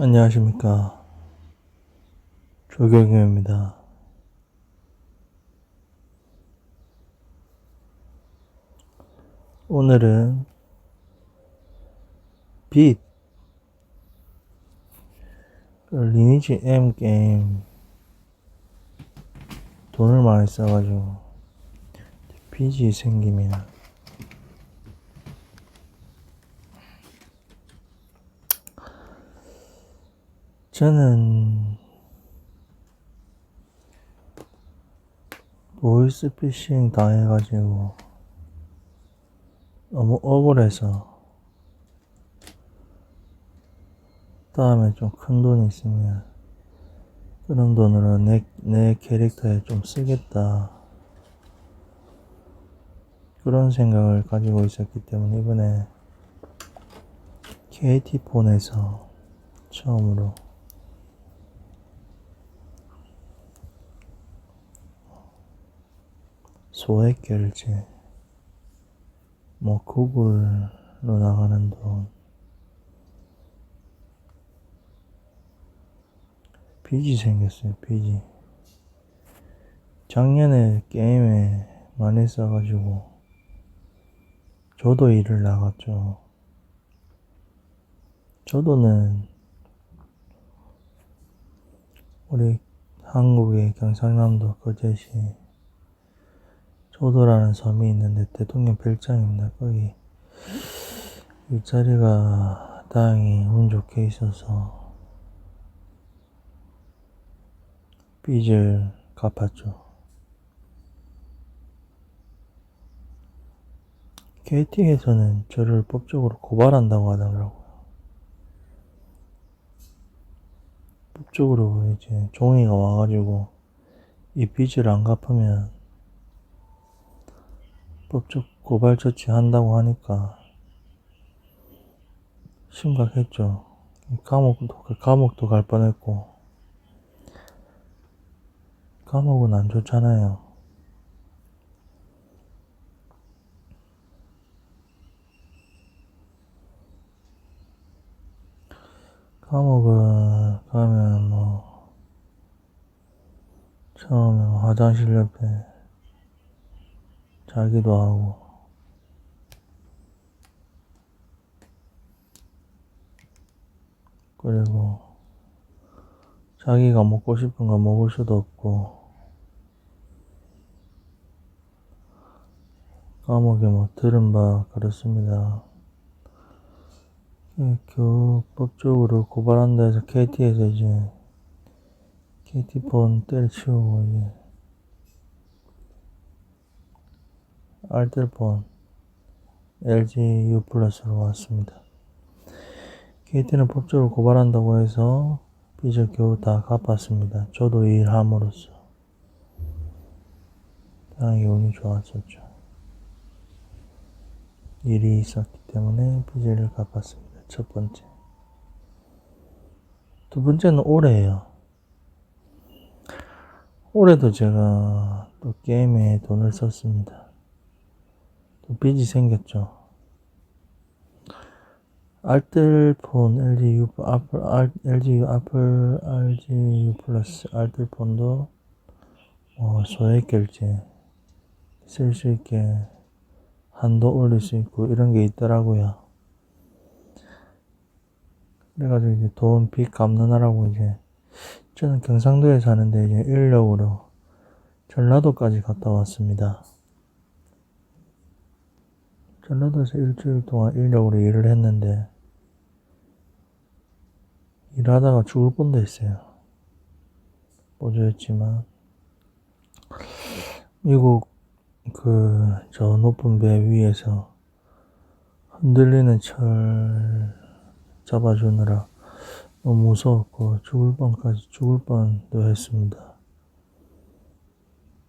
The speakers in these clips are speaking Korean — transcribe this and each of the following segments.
안녕하십니까. 조경영입니다. 오늘은 빛그 리니지 M 게임 돈을 많이 써가지고 빚이 생기면 저는 보이스피싱 당해가지고 너무 억울해서 다음에 좀 큰 돈이 있으면 그런 돈으로 내, 내 캐릭터에 좀 쓰겠다 그런 생각을 가지고 있었기 때문에 이번에 KT폰에서 처음으로 소액 결제, 뭐 구글로 나가는 돈, 빚이 생겼어요, 빚이. 작년에 게임에 많이 써가지고, 저도 일을 나갔죠. 저도는 우리 한국의 경상남도 거제시 조도라는 섬이 있는데 대통령 별장입니다. 거기 일자리가 다행히 운 좋게 있어서 빚을 갚았죠. KT에서는 저를 법적으로 고발한다고 하더라고요. 법적으로 이제 종이가 와가지고 이 빚을 안 갚으면 법적 고발 조치 한다고 하니까 심각했죠. 감옥도, 감옥도 갈 뻔했고, 감옥은 안 좋잖아요. 감옥은 가면 뭐, 처음에 뭐 화장실 옆에 자기도 하고, 그리고 자기가 먹고 싶은 거 먹을 수도 없고, 감옥에 뭐 들은 바 그렇습니다. 예, 교법적으로 고발한다 해서 KT에서 이제 KT폰 때려치우고 이제 알뜰폰 LG U 플러스로 왔습니다. KT는 법적으로 고발한다고 해서 빚을 겨우 다 갚았습니다. 저도 일함으로써 당연히 운이 좋았었죠. 일이 있었기 때문에 빚을 갚았습니다. 첫 번째. 두 번째는 올해예요. 올해도 제가 또 게임에 돈을 썼습니다. 또 빚이 생겼죠. 알뜰폰 LG U 애플 알, LG U 애플 LG U 플러스 알뜰폰도 어, 소액 결제 쓸 수 있게 한도 올릴 수 있고 이런 게 있더라고요. 그래가지고 이제 돈 빚 갚느라고 이제 저는 경상도에 사는데 이제 인력으로 전라도까지 갔다 왔습니다. 전라도에서 일주일 동안 인력으로 일을 했는데 일하다가 죽을 뻔도 했어요. 보조였지만 미국 그 저 높은 배 위에서 흔들리는 철 잡아주느라 너무 무서웠고 죽을 뻔까지 죽을 뻔도 했습니다.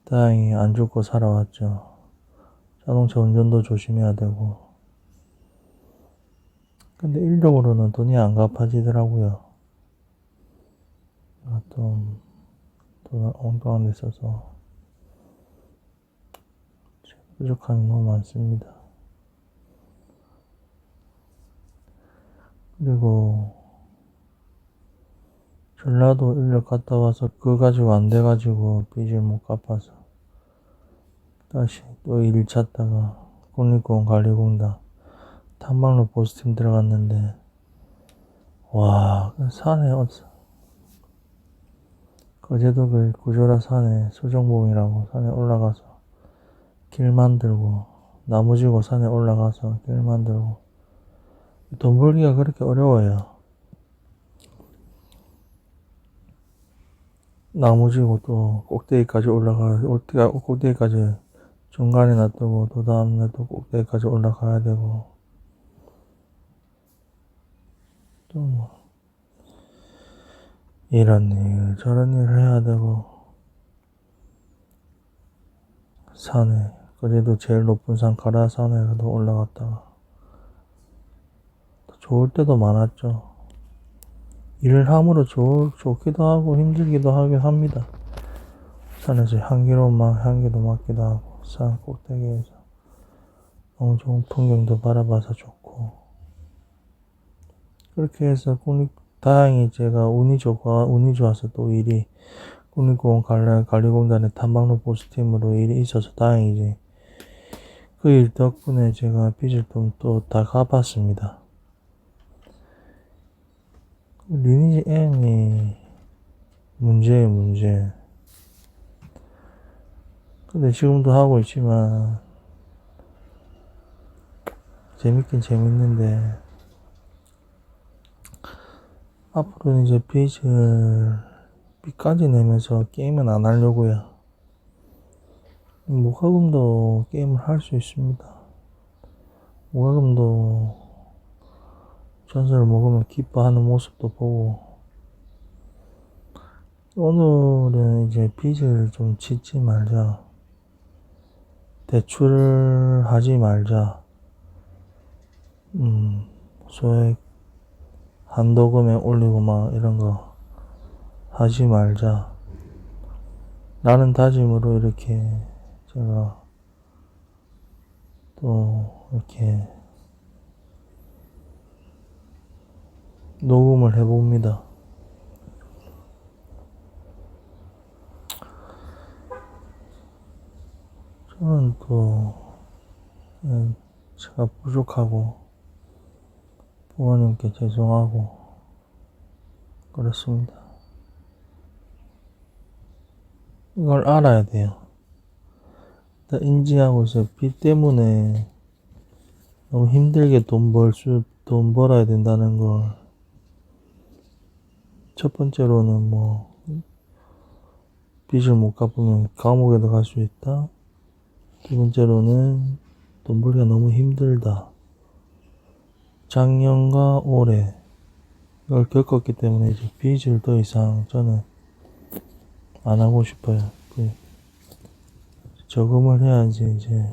다행히 안 죽고 살아왔죠. 자동차 운전도 조심해야 되고. 근데 일적으로는 돈이 안 갚아지더라고요. 아, 좀 돈을 엉뚱한 데 써서 부족함이 너무 많습니다. 그리고 전라도 인력 갔다 와서 그거 가지고 안 돼가지고 빚을 못 갚아서 다시 또 일 찾다가 국립공원 관리공단 탐방로 보스팀 들어갔는데 와그 산에 어디서? 거제도 그 구조라 산에 수정봉이라고 산에 올라가서 길 만들고 나무 지고 산에 올라가서 길 만들고. 돈 벌기가 그렇게 어려워요. 나무 지고 또 꼭대기까지 올라가 꼭대기까지 중간에 놔두고 또 다음날 또 꼭대기까지 올라가야 되고. 또 뭐. 이런 일 저런 일 해야 되고. 산에 그래도 제일 높은 산 가라산에도 올라갔다가. 좋을 때도 많았죠. 일을 함으로 좋, 좋기도 하고 힘들기도 하긴 합니다. 산에서 향기로운 막 향기도 맡기도 하고 산 꼭대기에서 너무 좋은 풍경도 바라봐서 좋고 그렇게 해서 국립 다행히 제가 운이 좋고 운이 좋아서 또 일이 국립공원 관리, 관리공단의 탐방로 보스팀으로 일이 있어서 다행이지 그 일 덕분에 제가 빚을 좀또 다 갚았습니다. 리니지 M이 문제예요, 문제. 근데 지금도 하고 있지만, 재밌긴 재밌는데, 앞으로는 이제 빚을, 빚까지 내면서 게임은 안 하려고요. 무과금도 게임을 할 수 있습니다. 무과금도 전설을 먹으면 기뻐하는 모습도 보고 오늘은 이제 빚을 좀 짓지 말자. 대출을 하지 말자. 음, 소액 한도금에 올리고 막 이런 거 하지 말자. 라는 다짐으로 이렇게 제가 또 이렇게 녹음을 해봅니다. 저는 또 그냥 제가 부족하고 부모님께 죄송하고 그렇습니다. 이걸 알아야 돼요. 인지하고 있어요. 빚 때문에 너무 힘들게 돈 벌 수, 돈 벌어야 된다는 걸. 첫 번째로는 뭐, 빚을 못 갚으면 감옥에도 갈 수 있다. 두 번째로는 돈 벌기가 너무 힘들다. 작년과 올해 이걸 겪었기 때문에 이제 빚을 더 이상 저는 안 하고 싶어요. 그 저금을 해야지 이제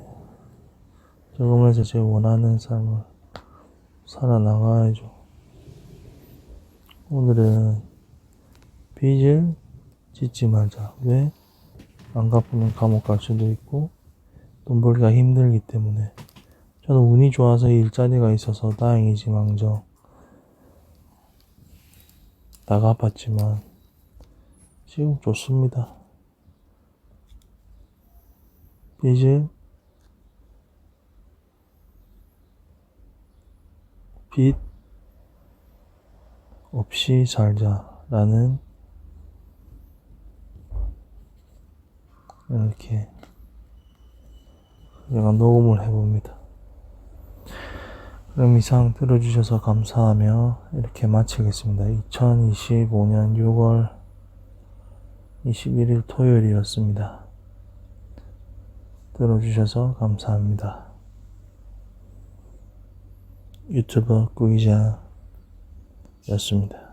저금을 해서 제 원하는 삶을 살아나가야죠. 오늘은 빚을 짓지 말자. 왜? 안 갚으면 감옥 갈 수도 있고 돈 벌기가 힘들기 때문에 저는 운이 좋아서 일자리가 있어서 다행이지망정 다 갚았지만 지금 좋습니다. 빚을 빚 없이 살자라는 이렇게 제가 녹음을 해봅니다. 그럼 이상 들어주셔서 감사하며 이렇게 마치겠습니다. 2025년 6월 21일 토요일이었습니다. 들어주셔서 감사합니다. 유튜버 꾸기자였습니다.